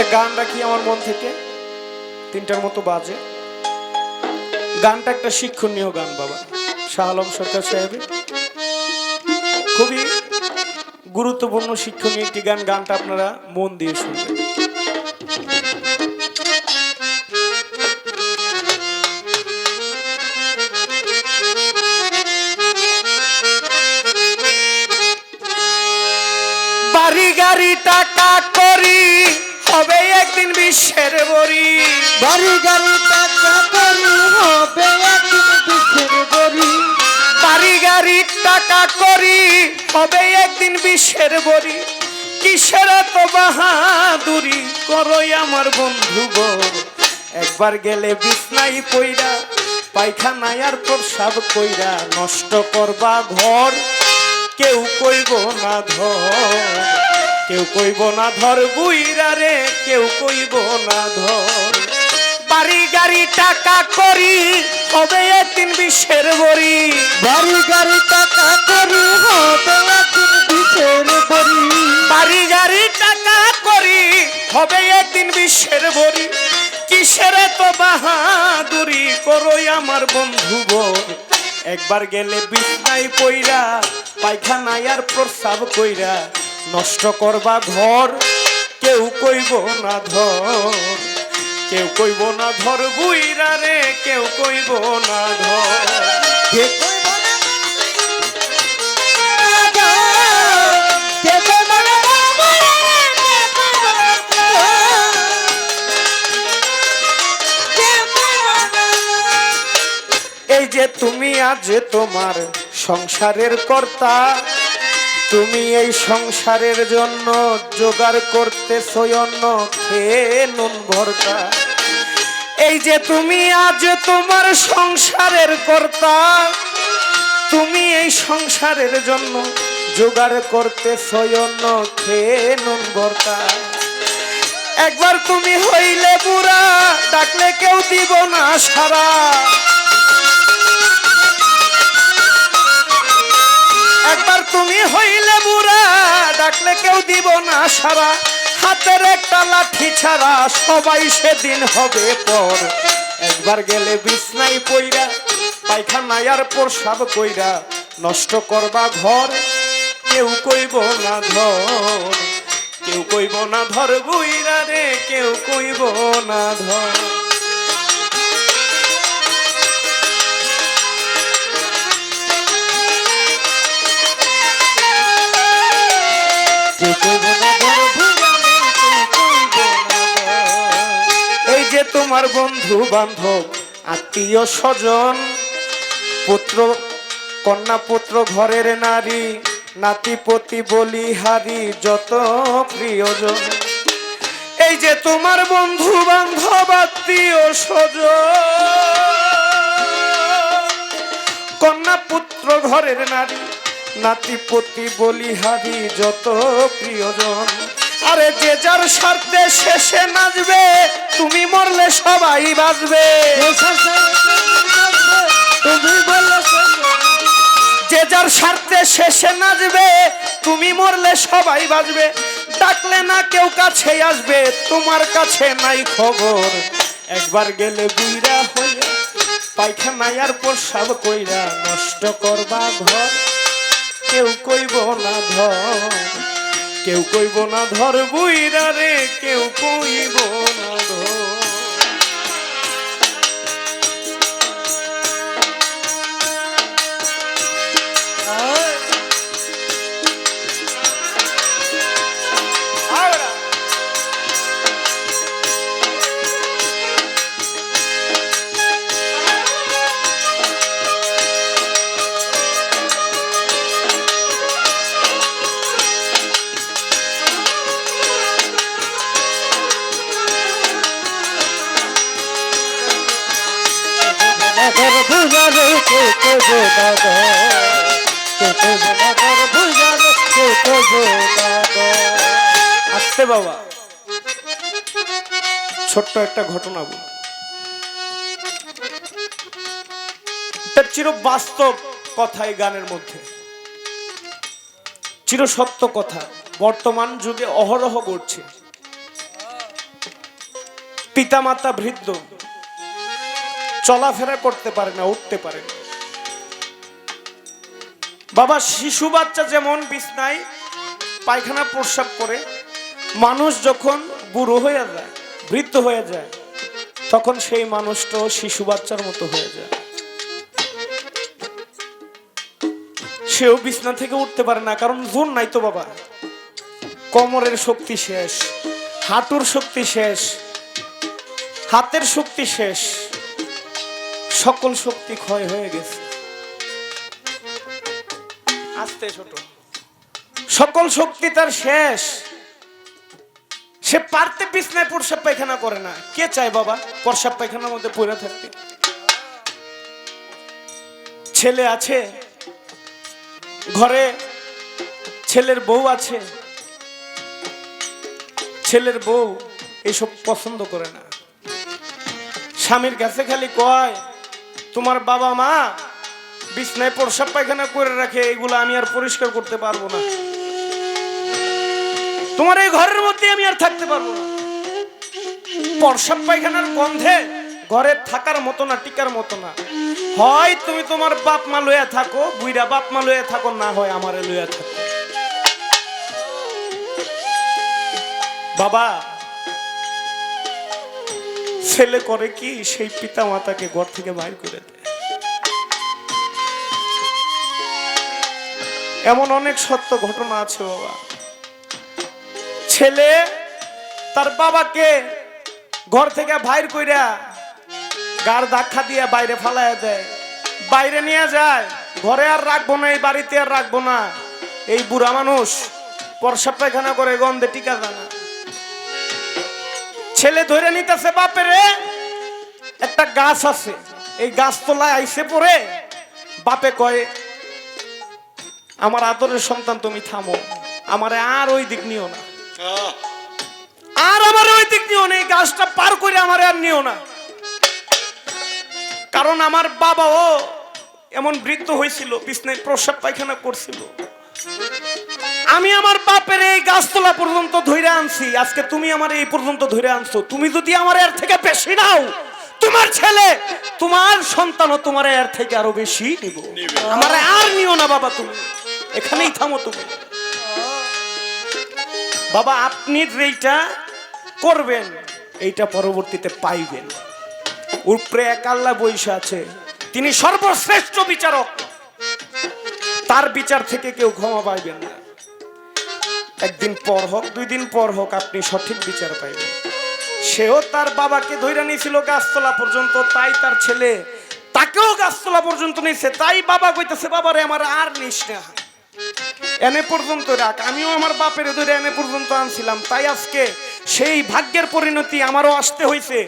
একটা গান রাখি আমার মন থেকে। তিনটার মতো বাজে। গানটা একটা শিক্ষণীয় গান, বাবা। শাহ আলম সরকার সাহেবের। খুবই গুরুত্বপূর্ণ, শিক্ষণীয় একটি গান। গানটা আপনারা মন দিয়ে শুনবেন। বাড়ি গাড়ি টাকা করি হবে একদিন বিশ্বের বড়ি। বাড়ি গাড়ি টাকা করি হবে একদিন বিশ্বের বড়ি। বাড়ি গাড়ি টাকা করি হবে একদিন বিশ্বের বড়ি। কিসের এত বাহাদুরি করই আমার বন্ধু গো। একবার গেলে বিছনাই পইরা পায়খানায় আর প্রসাব কইরা নষ্ট করবা ঘর। কেউ কইব না ধর। কেউ কইব না ধর বুইরা রে কেউ কইব না ধর। বাড়ি গাড়ি টাকা করি হবে একদিন বিশ্বের বড়ি। বাড়ি গাড়ি টাকা করি হবে একদিন বিশ্বের বড়ি। বাড়ি গাড়ি টাকা করি হবে একদিন বিশ্বের বড়ি। কিসের তো বাহাদুরি করই আমার বন্ধু বোন একবার গেলে বিছনাই পইরা পায়খানায় আর প্রস্রাব কইরা নষ্ট করবা ঘর, কেউ কইব না ধর। কেউ কইব না ধর বুইরা রে, কেউ কইব না ধর। এই যে তুমি আজ তোমার সংসারের কর্তা তুমি এই সংসারের জন্য জোগাড় করতে সৈন্য খেয়ে নুন ভর্তা। এই যে তুমি আজ তোমার সংসারের কর্তা, তুমি এই সংসারের জন্য জোগাড় করতে সৈন্য খেয়ে নুন ভর্তা। একবার তুমি হইলে বুড়া, ডাকলে কেউ দিব না সারা। একবার তুমি হইলে বুড়া, ডাকলে কেউ দিব না সারা। হাতের একটা লাঠি ছাড়া সবাই সেদিন হবে পর। একবার গেলে বিছনাই পইরা, পায়খানায় আর প্রসাব কইরা নষ্ট করবা ঘর। কেউ কইব না ধর, কেউ কইব না ধর বুইরা রে, কেউ কইব না ধর। এই যে তোমার বন্ধু বান্ধব, আত্মীয় স্বজন, পুত্র, কন্যা পুত্র, ঘরের নারী, নাতিপতি বলিহারি যত প্রিয়জন। এই যে তোমার বন্ধু বান্ধব, আত্মীয় স্বজন, কন্যা পুত্র, ঘরের নারী নাতিপতি বলিহারি যত প্রিয়জন। আরে যে যার স্বার্থে শেষে নাচবে তুমি মরলে সবাই বাঁচবে। যে যার স্বার্থে শেষে নাচবে তুমি মরলে সবাই বাঁচবে। ডাকলে না কেউ কাছে আসবে তোমার কাছে নাই খবর। একবার গেলে বুইরা হইয়া পায়খানায় আর প্রসাব কইরা নষ্ট করবা ঘর। কেউ কইব না ধর। কেউ কইব না ধর বুইরা রে কেউ কইব না আসতে বাবা। ছোট্ট একটা ঘটনা বল। চির বাস্তব কথা এই গানের মধ্যে। চির সত্য কথা। বর্তমান যুগে অহরহ ঘটছে। পিতামাতা বৃদ্ধ। চলাফেরা করতে পারে না, উঠতে পারে না। বাবা, শিশু বাচ্চা যেমন বিছনায় পায়খানা প্রস্রাব করে, মানুষ যখন বুড়ো হয়ে যায়, বৃদ্ধ হয়ে যায়, তখন সেই মানুষটাও শিশু বাচ্চার মতো হয়ে যায়। সেও বিছনা থেকে উঠতে পারে না, কারণ জোর নাই তো বাবা। কোমরের শক্তি শেষ, হাঁটুর শক্তি শেষ, হাতের শক্তি শেষ, সকল শক্তি ক্ষয় হয়ে গেছে। আস্তে ছোট। সকল শক্তি তার শেষ। সে পারতে বিছনায় প্রসাব পায়খানা করে না। কে চায় বাবা? প্রসাব পায়খানার মধ্যে পড়ে থাকতে। ছেলে আছে। ঘরে ছেলের বউ আছে। ছেলের বউ এইসব পছন্দ করে না। স্বামীর কাছে খালি কয়, তোমার বাবা মা বিছনায় প্রসাব পায়খানা করে রাখে, এগুলো আমি আর পরিষ্কার করতে পারব না। তোমার এই ঘরের মধ্যে আমি আর থাকতে পারব না। প্রসাব পায়খানার গন্ধে ঘরে থাকার মতো না, টিকার মতো না। হয় তুমি তোমার বাপ মা লইয়া থাকো বুইরা বাপ মা লইয়া থাকো, না হয় আমারে লইয়া থাকো। বাবা, ছেলে করে কি সেই পিতা মাতাকে ঘর থেকে বাইর করে দেয়? এমন অনেক সত্য ঘটনা আছে বাবা। ছেলে তার বাবাকে ঘর থেকে বাইর কইরা গার ধাক্কা দিয়ে বাইরে ফালাইয়া দেয়। বাইরে নিয়ে যায়, ঘরে আর রাখব না, এই বাড়িতে আর রাখব না। এই বুড়া মানুষ পরসা পায়খানা করে, গন্ধে টিকা যায় না। ছেলে ধরে নিতেছে, বাপেরে একটা গাছ আছে। এই গাছ তোলায় আইসে পড়ে। বাপে কয় আমার আদরের সন্তান তুমি থামো। আমারে আর ওই দিক নিও না। আর আমার ওই দিক নিও না এই গাছটা পার করে আমারে আর নিও না। কারণ আমার বাবাও এমন বৃদ্ধ হয়েছিল বিছনায় প্রসাব পায়খানা করছিল। আমি আমার বাপের এই গাছতলা পর্যন্ত ধরে আনছি। আজকে তুমি আমার এই পর্যন্ত ধরে আনছো। তুমি যদি আমার এর থেকে বেশি নাও তোমার ছেলে তোমার সন্তানও তোমার এর থেকে আরও বেশি নিব। আমার আর নিও না বাবা তুমি। এখানেই থামো তুমি। বাবা, আপনি যেইটা করবেন, এইটা পরবর্তীতে পাইবেন। উপরে এক আল্লাহ বৈশা আছে, তিনি সর্বশ্রেষ্ঠ বিচারক। তার বিচার থেকে কেউ ক্ষমা পাইবেন না। একদিন পর হোক, দুই দিন পর হোক, আপনি সঠিক বিচার পাইবেন। সেও তার বাবাকে ধৈর্য নিয়েছিল গাছতলা পর্যন্ত, তাই তার ছেলে তাকেও গাছতলা পর্যন্ত নিয়েছে। তাই বাবা কইতেছে, বাবারে, আমার আর নিস না। এনে পর্যন্ত রাখ। আমিও আমার বাপের ধরে এনে পর্যন্ত আনছিলাম। তাই আজকে সেই ভাগ্যের পরিণতি আমারও আসতে হয়েছে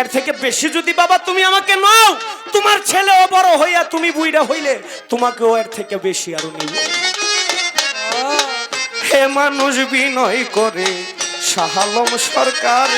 এর থেকে বেশি যদি বাবা তুমি আমাকে নাও, তোমার ছেলেও বড় হইয়া তুমি বুইরা হইলে, তোমাকেও এর থেকে বেশি আরও নিব হে মানুষ বিনয় করে, শাহালম সরকার,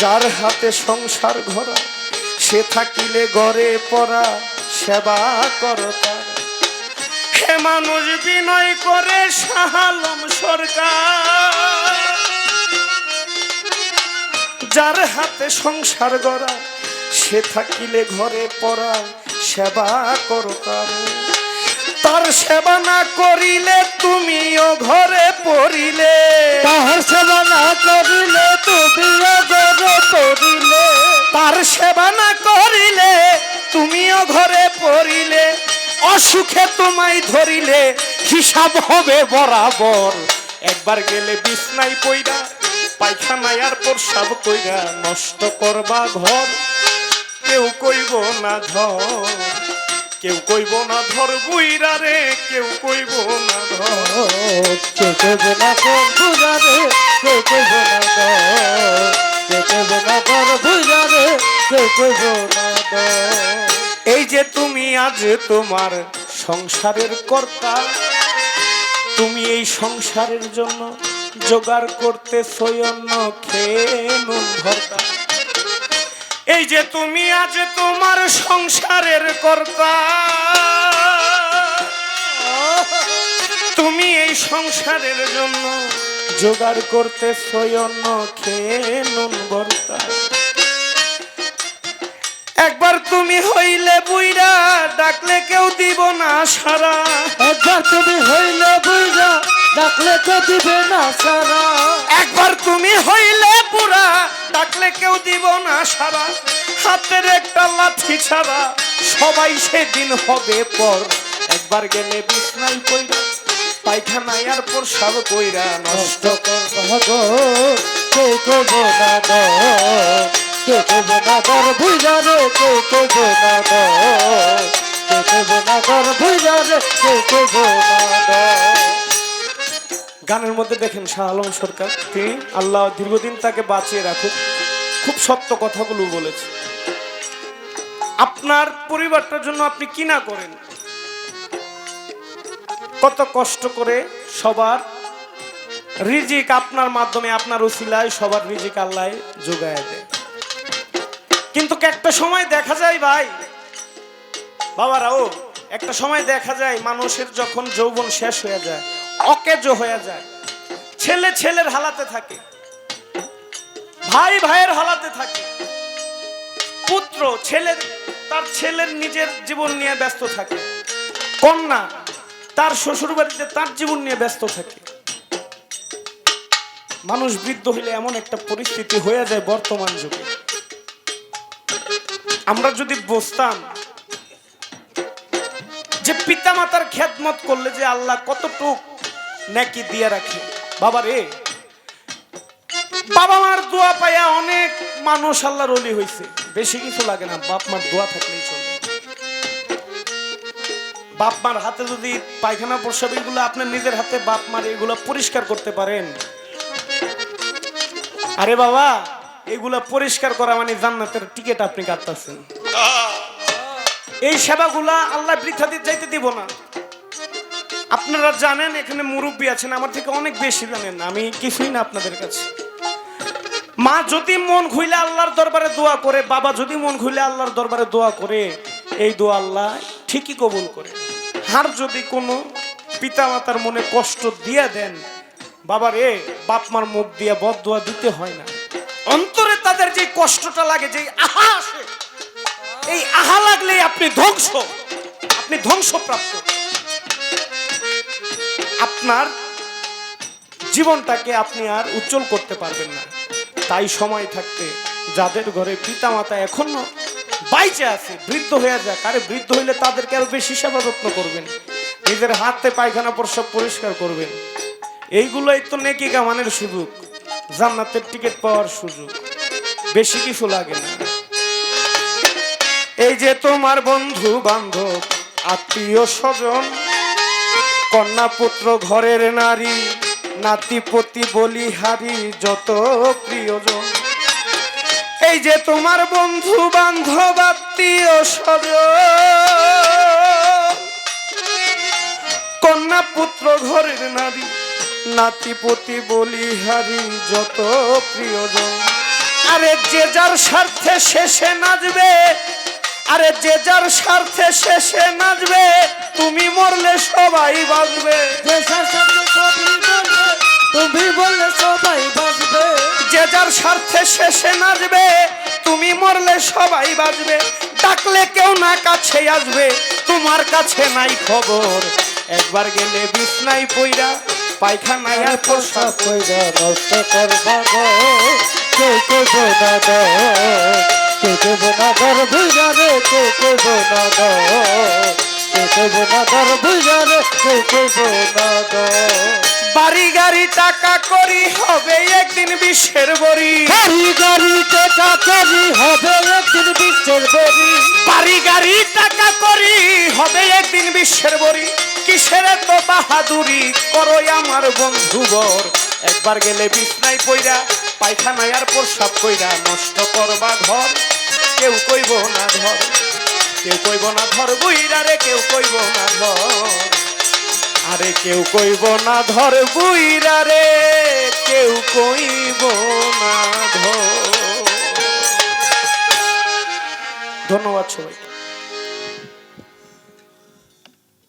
যার হাতে সংসার ঘরা, সে থাকিলে গড়ে পড়া, সেবা করতার হে মানুষ বিনয় করে শাহালম সরকার। যার হাতে সংসার গড়া সে থাকিলে ঘরে পড়া সেবা করতার তার। সেবা না করিলে তুমিও ঘরে পড়িলে। তাহার সেবা না করিলে তুমিও গরে পড়িলে। তার সেবা না করিলে তুমিও ঘরে পড়িলে। অসুখে তোমায় ধরিলে হিসাব হবে বরাবর। একবার গেলে বিছনাই পইরা, পায়খানায় আর প্রসাব কইরা নষ্ট করবা ঘর। কেউ কইব না ধর কেউ কইব না ধর বুইরা রে, কেউ কইব না ধর কে কেবে না কর বুঝারে কে কেবে না কর কে কেবে না কর বুঝারে কে কেবে না কর এই যে তুমি আজ তোমার সংসারের কর্তা, তুমি এই সংসারের জন্য জোগাড় করতে সৈন্য খেয়ে ভর্তা। এই যে তুমি আজ তোমার সংসারের কর্তা, তুমি এই সংসারের জন্য জোগাড় করতে সয়ন্ন খেয়ে নুন বর্তা একবার তুমি হইলে বুইরা ডাকলে কেউ দিব না সারা। একবার তুমি হইলে বুইরা ডাকলে কেউ দিবে না সারা। একবার তুমি হইলে পুরা ডাকলে কেউ দিব না সারা। হাতের একটা লাঠি ছাড়া সবাই সেদিন হবে পর। একবার গেলে বিছনাই কইরা পায়খানায় আর প্রসাব কইরা নষ্ট করব কে কব না। কে কব না দর বুঝা রে কে কে কব না দর বুঝা রে কে গানের মধ্যে দেখেন শাহ আলম সরকার, তিনি আল্লাহ দীর্ঘদিন তাকে বাঁচিয়ে রাখুক, খুব সত্য কথাগুলো বলেছে। আপনার পরিবারটার জন্য আপনি কি না করেন? কত কষ্ট করে সবার রিজিক আপনার মাধ্যমে, আপনার উসিলায় সবার রিজিক আল্লাহ যোগায় দেয়। কিন্তু একটা সময় দেখা যায় ভাই। বাবারাও একটা সময় দেখা যায় মানুষের যখন যৌবন শেষ হয়ে যায়, অকেজ হয়ে যায়, ছেলে ছেলের হালাতে থাকে, ভাই ভাইয়ের হালাতে থাকে, পুত্র ছেলের তার ছেলের নিজের জীবন নিয়ে ব্যস্ত থাকে, কন্যা তার শ্বশুর বাড়িতে তার জীবন নিয়ে ব্যস্ত থাকে। মানুষ বৃদ্ধ হইলে এমন একটা পরিস্থিতি হয়ে যায় বর্তমান যুগে। আমরা যদি বসতাম যে পিতামাতার খেদমত করলে যে আল্লাহ কতটুক নাকি দিয়ে রাখে। বাবা রে, বাবা মার দোয়া পাইয়া অনেক মানুষ আল্লাহর অলি হয়েছে বেশি কিছু লাগে না, বাপ মার দোয়া থাকলেই চলে। বাপ মার হাতে যদি পায়খানা প্রসাব এগুলো আপনার নিজের হাতে, বাপ মার এগুলো পরিষ্কার করতে পারেন। আরে বাবা এগুলা পরিষ্কার করা মানে জান্নাতের টিকিট আপনি কাটতেছেন। এই সেবাগুলা আল্লাহ বৃথা দিয়ে যাইতে দিব না। আপনারা জানেন, এখানে মুরব্বী আছেন, আমার থেকে অনেক বেশি জানেন। আমি কিছুই না আপনাদের কাছে। মা যদি মন খুইলে আল্লাহর দরবারে দোয়া করে, বাবা যদি মন খুইলে আল্লাহর দরবারে দোয়া করে, এই দোয়া আল্লাহ ঠিকই কবুল করে। আর যদি কোনো পিতা মাতার মনে কষ্ট দিয়ে দেন বাবার এ বাপ মার মুখ দিয়ে বদ দোয়া দিতে হয় না। অন্তরে তাদের যে কষ্টটা লাগে যে আহা আসে, এই আহা লাগলেই আপনি ধ্বংস, আপনি ধ্বংসপ্রাপ্ত। আপনার জীবনটাকে আপনি আর উজ্জ্বল করতে পারবেন না। তাই সময় থাকতে যাদের ঘরে পিতা মাতা এখনও বাইচে আছে, বৃদ্ধ হয়ে যাক, আরে বৃদ্ধ হইলে তাদেরকে আরও বেশি সেবা যত্ন করবেন। নিজের হাতে পায়খানা প্রসাব পরিষ্কার করবেন। এইগুলোই তো নেকি কামানের সুযোগ। জান্নাতের টিকিট পাওয়ার সুযোগ। বেশি কিছু লাগে না। এই যে তোমার বন্ধু বান্ধব, আত্মীয় স্বজন, কন্যা পুত্র, ঘরের নারী নাতিপতি বলিহারি, যত প্রিয়জন। এই যে তোমার বন্ধু বান্ধব, আত্মীয় স্বজন, কন্যা পুত্র, ঘরের নারী নাতিপতি বলিহারি যত প্রিয়জন। আরে যে যার স্বার্থে শেষে নাচবে আরে যে যার স্বার্থে শেষে নাচবে তুমি মরলে সবাই বাঁচবে। তুমি বললে সবাই বাঁচবে। যে যার স্বার্থে শেষে নাচবে তুমি মরলে সবাই বাঁচবে। ডাকলে কেউ না কাছে আসবে তোমার কাছে নাই খবর। একবার গেলে বিছনাই পইরা পায়খানায় সব কইরা নষ্ট করবা গো কে কইব না দো কে কইব না দর বুঝা রে কে কইব না দো কে কইব না দর বুঝা রে কে কইব না দো বাড়ি গাড়ি টাকা করি হবে একদিন বিশ্বের বড়ি। গাড়ি গাড়ি টাকা করি হবে একদিন বিশ্বের বেরি বাড়ি। গাড়ি টাকা করি হবে একদিন বিশ্বের বড়ি। কিসের তো বাহাদুরি? করো আমার বন্ধু বর। একবার গেলে বিছনাই পইরা, পায়খানায় আর প্রসাব কইরা নষ্ট করবা ঘর। কেউ কইব না ধর, কেউ কইব না ধর বুইরা রে, কেউ কইব না ধর। আরে কেউ কইব না ধর বুইরা রে, কেউ কইব না ধর। ধন্যবাদ সবাই